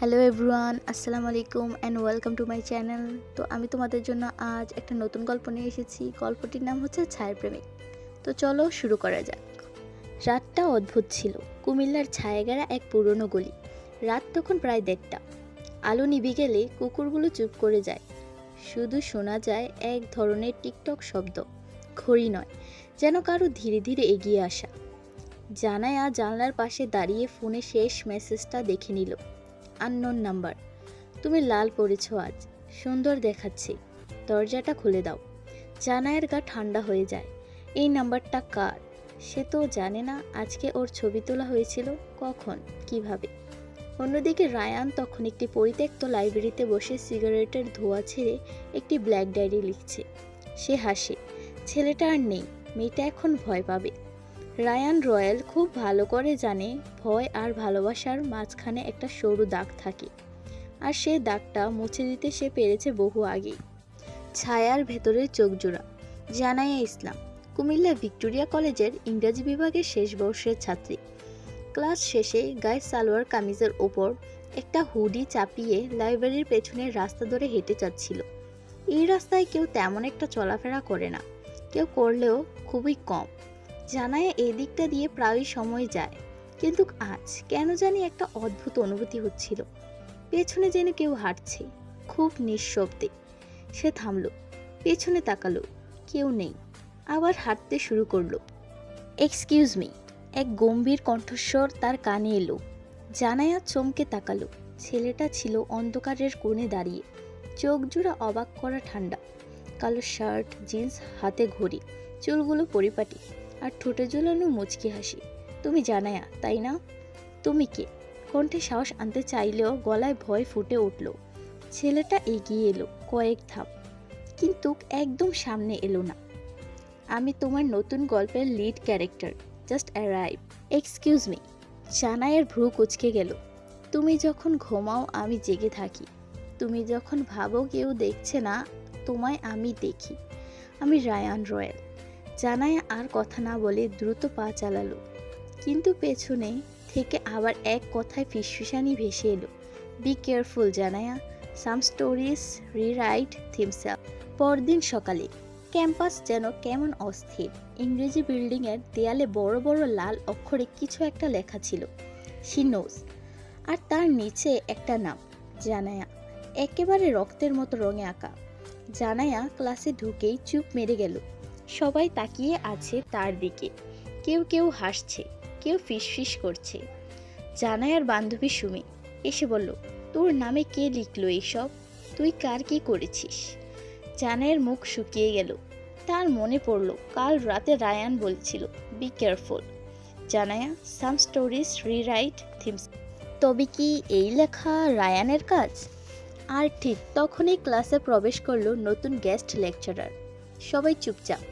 Hello everyone, আসসালামু আলাইকুম and welcome to my channel তো আমি তোমাদের জন্য আজ একটা নতুন গল্প নিয়ে এসেছি। গল্পটির নাম হচ্ছে ছায়ার প্রেমিক। তো চলো শুরু করা যাক। রাতটা অদ্ভুত ছিল। কুমিল্লার ছায়াগেরা এক পুরনো গলি। রাত তখন প্রায় দেড়টা। আলো নিভে গেলে কুকুরগুলো চুপ করে যায়। শুধু শোনা যায় এক ধরনের টিকটক শব্দ। ঘড়ি নয়, যেন কারও ধীরে ধীরে এগিয়ে আসা। জানায়া জানলার পাশে দাঁড়িয়ে ফোনে শেষ মেসেজটা দেখে নিল। আননোন নাম্বার তুমি লাল পরেছো আজ। সুন্দর দেখাচ্ছে। দরজাটা খুলে দাও। জানায়ের গা ঠান্ডা হয়ে যায়। এই নাম্বারটা কার? সে তো জানে না আজকে ওর ছবি তোলা হয়েছিল। কখন? কীভাবে? অন্যদিকে রায়ান তখন একটি পরিত্যক্ত লাইব্রেরিতে বসে সিগারেটের ধোঁয়া ছেড়ে একটি ব্ল্যাক ডায়েরি লিখছে। সে হাসে, ছেলেটা আর নেই। মেয়েটা এখন ভয় পাবে। রায়ান রয়্যাল খুব ভালো করে জানে ভয় আর ভালোবাসার মাঝখানে একটা সরু দাগ থাকে। আর সে দাগটা মুছে দিতে সে পেরেছে বহু আগেই। ছায়ার ভেতরের চোখ জোড়া জানাইয়া ইসলাম, কুমিল্লা ভিক্টোরিয়া কলেজের ইংরাজি বিভাগের শেষ বর্ষের ছাত্রী। ক্লাস শেষে গায়ে সালোয়ার কামিজের ওপর একটা হুডি চাপিয়ে লাইব্রেরির পেছনের রাস্তা ধরে হেঁটে যাচ্ছিল। এই রাস্তায় কেউ তেমন একটা চলাফেরা করে না। কেউ করলেও খুবই কম। জানায় এই দিকটা দিয়ে প্রায়ই সময় যায়। কিন্তু আজ কেন জানি একটা অদ্ভুত অনুভূতি হচ্ছিল। পেছনে যেন কেউ হাঁটছে, খুব নিঃশব্দে। সে থামলো, পেছনে তাকালো, কেউ নেই। আবার হাঁটতে শুরু করল। এক্সকিউজ মি এক গম্ভীর কণ্ঠস্বর তার কানে এলো। জানায়া চমকে তাকালো, ছেলেটা ছিল অন্ধকারের কোণে দাঁড়িয়ে। চোখ জোড়া অবাক করা ঠান্ডা, কালো শার্ট, জিন্স, হাতে ঘড়ি, চুলগুলো পরিপাটি। আর ঠোঁটে ঝুলানো মুচকি হাসি। তুমি জানায়া, তাই না? তুমি কে? কণ্ঠে সাহস আনতে চাইলেও গলায় ভয় ফুটে উঠল। ছেলেটা এগিয়ে এলো কয়েক ধাপ, কিন্তু একদম সামনে এলো না। আমি তোমার নতুন গল্পের lead character, just arrive. Excuse me. জানায়ের ভ্রু কুচকে গেল। তুমি যখন ঘুমাও, আমি জেগে থাকি। তুমি যখন ভাবো কেউ দেখছে না, তোমায় আমি দেখি। আমি রায়ান রয়্যাল জানায়া আর কথা না বলে দ্রুত পা চালালো। কিন্তু পেছনে থেকে আবার এক কথায় ফিসফিসানি ভেসে এলো। Be careful Janaya. Some stories rewrite themselves পরদিন সকালে, ক্যাম্পাস যেন কেমন অস্থির। ইংরেজি বিল্ডিংয়ের দেয়ালে বড় বড় লাল অক্ষরে কিছু একটা লেখা ছিল। সি শিনোজ আর তার নিচে একটা নাম, জানায়া। একেবারে রক্তের মতো রঙে আঁকা। জানায়া ক্লাসে ঢুকেই চুপ মেরে গেল। সবাই তাকিয়ে আছে তার দিকে। কেউ কেউ হাসছে, কেউ ফিসফিস করছে। জানায়ার বান্ধবী সুমি এসে বলল, তোর নামে কে লিখলো এইসব? তুই কার কি করেছিস? জানায়ের মুখ শুকিয়ে গেল। তার মনে পড়ল, কাল রাতে রায়ান বলছিল be careful Janaya some stories rewrite themselves তবে কি এই লেখা রায়ানের কাজ? আর ঠিক তখনই ক্লাসে প্রবেশ করল নতুন গেস্ট লেকচারার সবাই চুপচাপ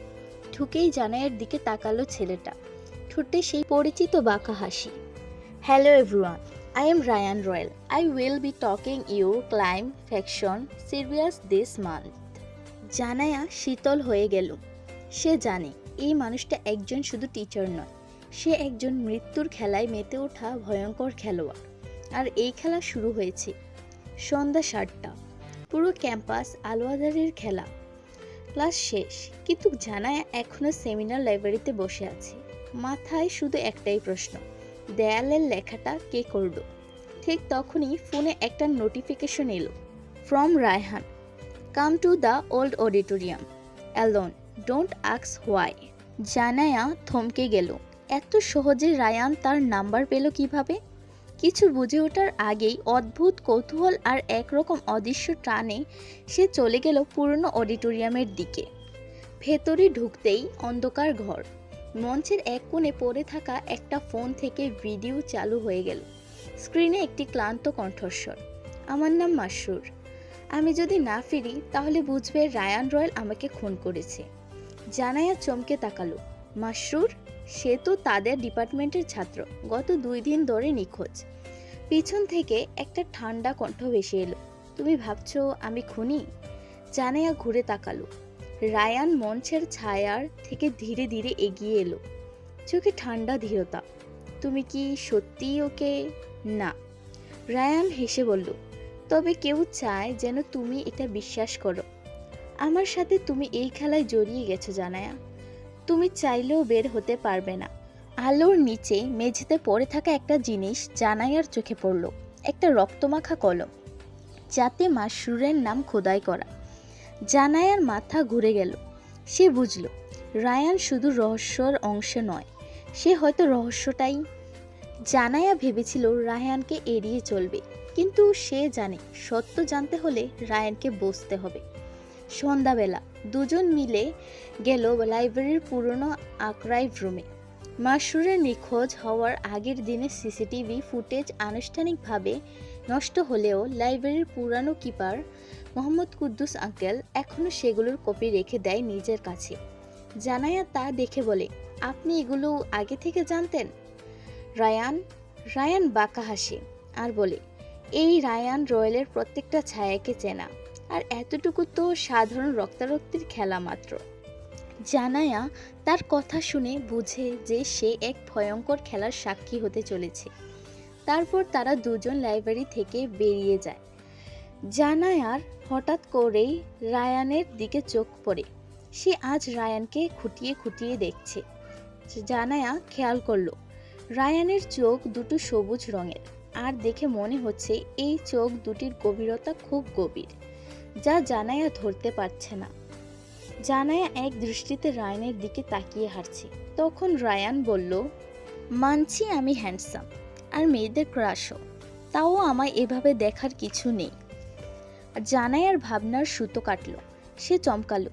ঢুকেই জানায়ের দিকে তাকালো ছেলেটা। ঠোঁটে সেই পরিচিত বাঁকা হাসি। Hello everyone I am Rayan royal I will be talking you climb faction serious this month Janaya শীতল হয়ে গেল। সে জানে, এই মানুষটা একজন শুধু টিচার নয়। সে একজন মৃত্যুর খেলায় মেতে ওঠা ভয়ঙ্কর খেলোয়াড়। আর এই খেলা শুরু হয়েছে সন্ধ্যা সাতটা। পুরো ক্যাম্পাস আলো আঁধারের খেলা। ক্লাস শেষ, কিন্তু জানায় এখনও সেমিনার লাইব্রেরিতে বসে আছে। মাথায় শুধু একটাই প্রশ্ন, দেয়ালের লেখাটা কে করল? ঠিক তখনই ফোনে একটা নোটিফিকেশন এলো from Raihan come to the old auditorium alone don't আক্স why Janaya থমকে গেল। এত সহজে রায়ান তার নাম্বার পেল কীভাবে? কিছু বুঝে ওঠার আগেই অদ্ভুত কৌতূহল আর একরকম অদৃশ্য টানে সে চলে গেল পুরনো অডিটোরিয়ামের দিকে। ভেতরে ঢুকতেই অন্ধকার ঘর। মঞ্চের এক কোণে পড়ে থাকা একটা ফোন থেকে ভিডিও চালু হয়ে গেল। স্ক্রিনে একটি ক্লান্ত কণ্ঠস্বর। আমার নাম মাসরুর আমি যদি না ফিরি, তাহলে বুঝবে রায়ান রয়্যাল আমাকে খুন করেছে। জানায়া চমকে তাকালো। মাসরুর সে তো তাদের ডিপার্টমেন্টের ছাত্র। গত দুই দিন ধরে নিখোঁজ। পিছন থেকে একটা ঠান্ডা কণ্ঠ ভেসে এলো। তুমি ভাবছ আমি খুনি? জানায়া ঘুরে তাকালো। রায়ান মঞ্চের ছায়ার থেকে ধীরে ধীরে এগিয়ে এলো। চোখে ঠান্ডা ধীরতা। তুমি কি সত্যিই ওকে? না। রায়ান হেসে বলল, তবে কেউ চায় যেন তুমি এটা বিশ্বাস করো। আমার সাথে তুমি এই খেলায় জড়িয়ে গেছো জানায়া। তুমি চাইলেও বের হতে পারবে না। আলোর নিচে মেঝেতে পড়ে থাকা একটা জিনিস জানায়ার চোখে পড়ল, একটা রক্তমাখা কলম। যাতে মাসরুরের নাম খোদাই করা। জানায়ার মাথা ঘুরে গেল। সে বুঝল, রায়ান শুধু রহস্যর অংশ নয়, সে হয়তো রহস্যটাই। জানায়া ভেবেছিল রায়ানকে এড়িয়ে চলবে, কিন্তু সে জানে, সত্য জানতে হলে রায়ানকে বসতে হবে। সন্ধ্যাবেলা দুজন মিলে গেল লাইব্রেরির পুরনো আর্কাইভ রুমে। মাসরুরের নিখোঁজ হওয়ার আগের দিনে সিসিটিভি ফুটেজ আনুষ্ঠানিকভাবে নষ্ট হলেও লাইব্রেরির পুরানো কিপার মোহাম্মদ কুদ্দুস আঙ্কেল এখনও সেগুলোর কপি রেখে দেয় নিজের কাছে। জানায়া তা দেখে বলে, আপনি এগুলো আগে থেকে জানতেন? রায়ান রায়ান বাঁকা হাসে আর বলে, এই রায়ান রয়েলের প্রত্যেকটা ছায়াকে চেনা, আর এতটুকু তো সাধারণ রক্তারক্তির খেলা মাত্র। জানায়া তার কথা শুনে বুঝে যে সে এক ভয়ঙ্কর খেলার সাক্ষী হতে চলেছে। তারপর তারা দুজন লাইব্রেরি থেকে বেরিয়ে যায়। জানায়ার হঠাৎ করেই রায়ানের দিকে চোখ পড়ে। সে আজ রায়ানকে খুঁটিয়ে খুঁটিয়ে দেখছে। জানায়া খেয়াল করল, রায়ানের চোখ দুটো সবুজ রঙের। আর দেখে মনে হচ্ছে এই চোখ দুটির গভীরতা খুব গভীর, যা জানায়া ধরতে পারছে না। জানায়া এক দৃষ্টিতে রায়ানের দিকে তাকিয়ে হাঁটছে। তখন রায়ান বলল, মানছি আমি হ্যান্ডসাম আর মেয়েদের ক্রাশও তাও আমায় এভাবে দেখার কিছু নেই। জানায়ার ভাবনার সুতো কাটল। সে চমকালো।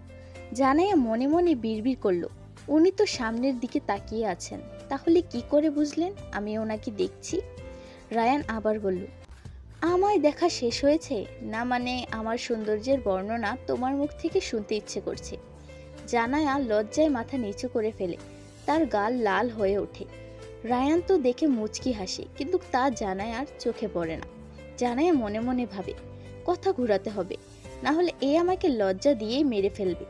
জানায়া মনে মনে বিড়বিড় করল, উনি তো সামনের দিকে তাকিয়ে আছেন, তাহলে কি করে বুঝলেন আমি ওনাকে দেখছি? রায়ান আবার বলল আমায় দেখা শেষ হয়েছে? না মানে আমার সৌন্দর্যের বর্ণনা তোমার মুখ থেকে শুনতে ইচ্ছে করছে। জানায়া লজ্জায় মাথা নিচু করে ফেলে। তার গাল লাল হয়ে ওঠে। রায়ান তো দেখে মুচকি হাসে, কিন্তু তা জানায়ার চোখে পড়ে না। জানায়া মনে মনে ভাবে, কথা ঘুরাতে হবে। না হলে এ আমাকে লজ্জা দিয়েই মেরে ফেলবে।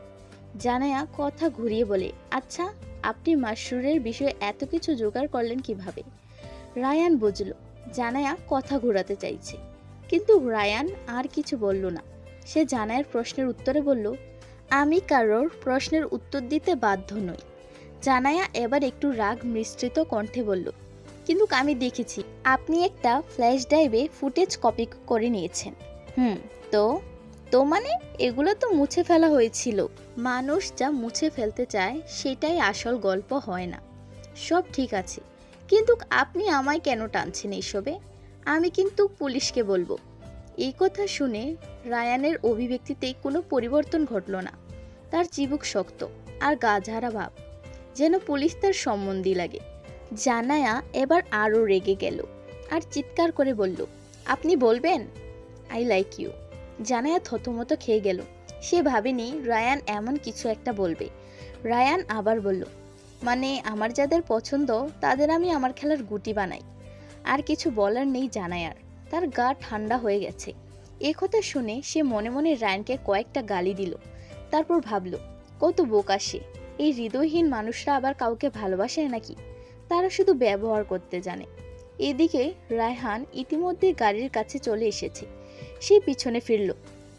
জানায়া কথা ঘুরিয়ে বলে আচ্ছা আপনি মাসরুরের বিষয়ে এত কিছু জোগাড় করলেন কীভাবে? রায়ান বুঝল জানায়া কথা ঘোরাতে চাইছে। কিন্তু রায়ান আর কিছু বলল না। সে জানায়ের প্রশ্নের উত্তরে বলল, আমি কারোর প্রশ্নের উত্তর দিতে বাধ্য নই। জানায়া এবার একটু রাগ মিশ্রিত কণ্ঠে বলল, কিন্তু আমি দেখেছি, আপনি একটা ফ্ল্যাশ ড্রাইভে ফুটেজ কপি করে নিয়েছেন। হুম, তো? তো মানে? এগুলো তো মুছে ফেলা হয়েছিল। মানুষ যা মুছে ফেলতে চায়, সেটাই আসল গল্প হয় না। সব ঠিক আছে কিন্তু আপনি আমায় কেন টানছেন এইসবে? আমি কিন্তু পুলিশকে বলব। এই কথা শুনে রায়ানের অভিব্যক্তিতে কোনো পরিবর্তন ঘটল না। তার চিবুক শক্ত আর গা ঝাড়া ভাব। যেন পুলিশ তার সম্বন্ধী লাগে। জানায়া এবার আরও রেগে গেল আর চিৎকার করে বলল, আপনি বলবেন? I like you. জানায়া থতমত খেয়ে গেল। সে ভাবেনি রায়ান এমন কিছু একটা বলবে। রায়ান আবার বলল মানে আমার যাদের পছন্দ, তাদের আমি আমার খেলার গুটি বানাই। আর কিছু বলার নেই জানায়ার তার গা ঠান্ডা হয়ে গেছে। এ কথা শুনে সে মনে মনে রায়ানকে কয়েকটা গালি দিল। তারপর ভাবল, কত বোকা সে। এই হৃদয়হীন মানুষরা আবার কাউকে ভালোবাসে নাকি? তারা শুধু ব্যবহার করতে জানে। এদিকে রায়হান ইতিমধ্যে গাড়ির কাছে চলে এসেছে। সে পিছনে ফিরল।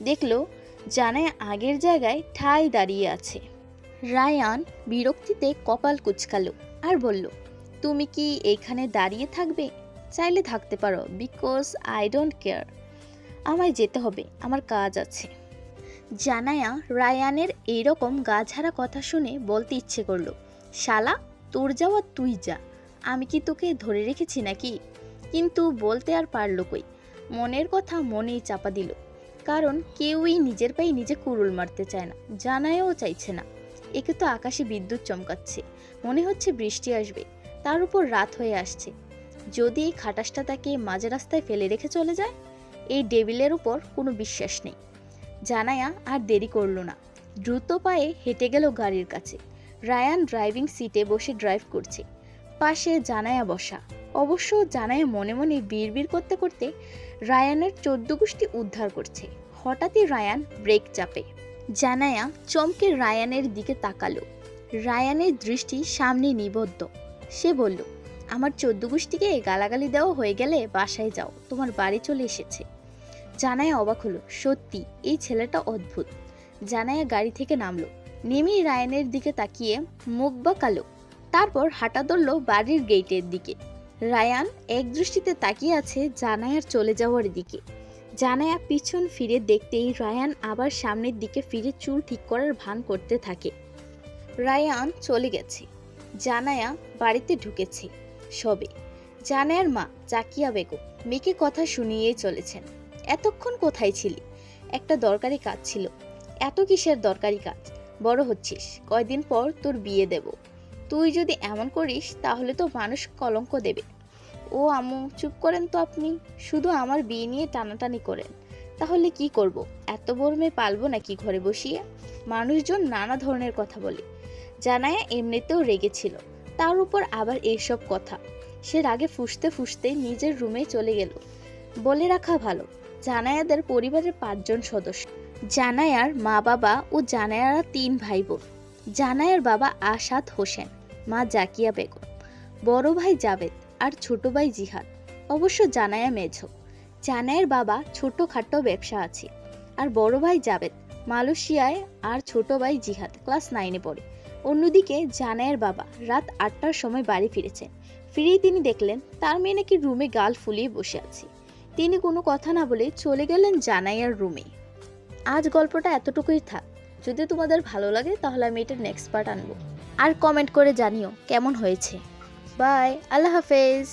দেখল জানায় আগের জায়গায় ঠাই দাঁড়িয়ে আছে। রায়ান বিরক্তিতে কপাল কুচকালো আর বলল, তুমি কি এখানে দাঁড়িয়ে থাকবে? চাইলে থাকতে পারো বিকজ আই ডোন্ট কেয়ার আমায় যেতে হবে, আমার কাজ আছে। জানায়া রায়ানের এইরকম গা ঝাড়া কথা শুনে বলতে ইচ্ছে করল, শালা, তোর যাওয়া তুই যা, আমি কি তোকে ধরে রেখেছি নাকি? কিন্তু বলতে আর পারল কই, মনের কথা মনেই চাপা দিল, কারণ কেউই নিজের পায়ে নিজে কুরুল মারতে চায় না, জানায়ও চাইছে না। একে তো আকাশে বিদ্যুৎ চমকাচ্ছে। মনে হচ্ছে বৃষ্টি আসবে। তার উপর রাত হয়ে আসছে। যদি এই খাটাসটা তাকে মাঝ রাস্তায় ফেলে রেখে চলে যায়? এই ডেভিলের উপর কোনো বিশ্বাস নেই। জানায়া আর দেরি করল না। দ্রুত পায়ে হেঁটে গেল গাড়ির কাছে। রায়ান ড্রাইভিং সিটে বসে ড্রাইভ করছে। পাশে জানায়া বসা। অবশ্য জানায়া মনে মনে বিড়বিড় করতে করতে রায়ানের চোদ্দ গোষ্ঠী উদ্ধার করছে। হঠাৎই রায়ান ব্রেক চাপে। জানায়া চমকে রায়ানের দিকে তাকালো। রায়ানের দৃষ্টি সামনে নিবদ্ধ। সে বলল, আমার চোদ্দ গোষ্ঠীকে গালাগালি দেওয়া হয়ে গেলে বাসায় যাও, তোমার বাড়ি চলে এসেছে। জানায় অবাক হলো, সত্যি, এই ছেলেটা অদ্ভুত। জানায়া গাড়ি থেকে নামলো। নেমেই রায়ানের দিকে তাকিয়ে মুখ বা কালো তারপর হাঁটা ধরল বাড়ির গেটের দিকে। রায়ান এক দৃষ্টিতে তাকিয়ে আছে জানায়ার চলে যাওয়ার দিকে। জানায়া পিছন ফিরে দেখতেই রায়ান আবার সামনের দিকে ফিরে চুল ঠিক করার ভান করতে থাকে। রায়ান চলে গেছে। জানায়া বাড়িতে ঢুকেছে সবে। জানায়ার মা, জাকিয়া বেগম, মেয়েকে কথা শুনিয়েই চলেছেন। এতক্ষণ কোথায় ছিলি? একটা দরকারি কাজ ছিল। এত কিসের দরকারি কাজ? বড় হচ্ছিস, কয়দিন পর তোর বিয়ে দেব। তুই যদি এমন করিস, তাহলে তো মানুষ কলঙ্ক দেবে। ও আম্মু, চুপ করেন তো আপনি। শুধু আমার বিয়ে নিয়ে টানাটানি করেন। তাহলে কি করব? এত বড় মেয়ে পালবো নাকি ঘরে বসিয়ে? মানুষজন নানা ধরনের কথা বলে। জানায়া এমনিতেও রেগেছিল তার উপর আবার এইসব কথা। সে রাগে ফুসতে ফুসতে নিজের রুমে চলে গেল। বলে রাখা ভালো। জানায়াদের পরিবারের পাঁচজন সদস্য। জানায়ার মা বাবা ও জানায়ারা তিন ভাই বোন জানায়ার বাবা আসাদ হোসেন, মা জাকিয়া বেগম। বড় ভাই জাবেদ আর ছোট ভাই জিহাদ। অবশ্য জানায়া মেঝ। জানায়ের বাবা ছোটখাটো ব্যবসা আছে। আর বড় ভাই জাবেদ মালয়েশিয়ায় আর ছোট ভাই জিহাদ ক্লাস নাইনে পড়ে। অন্যদিকে জানায়ের বাবা রাত আটটার সময় বাড়ি ফিরেছেন। ফিরেই তিনি দেখলেন তার মেয়ে নাকি রুমে গাল ফুলিয়ে বসে আছে। তিনি কোনো কথা না বলে চলে গেলেন জানাইয়ার রুমে আজ গল্পটা এতটুকুই থাক। যদি তোমাদের ভালো লাগে তাহলে আমি এটার নেক্সট পার্ট আনব। আর কমেন্ট করে জানিও কেমন হয়েছে। বাই আল্লাহ হাফেজ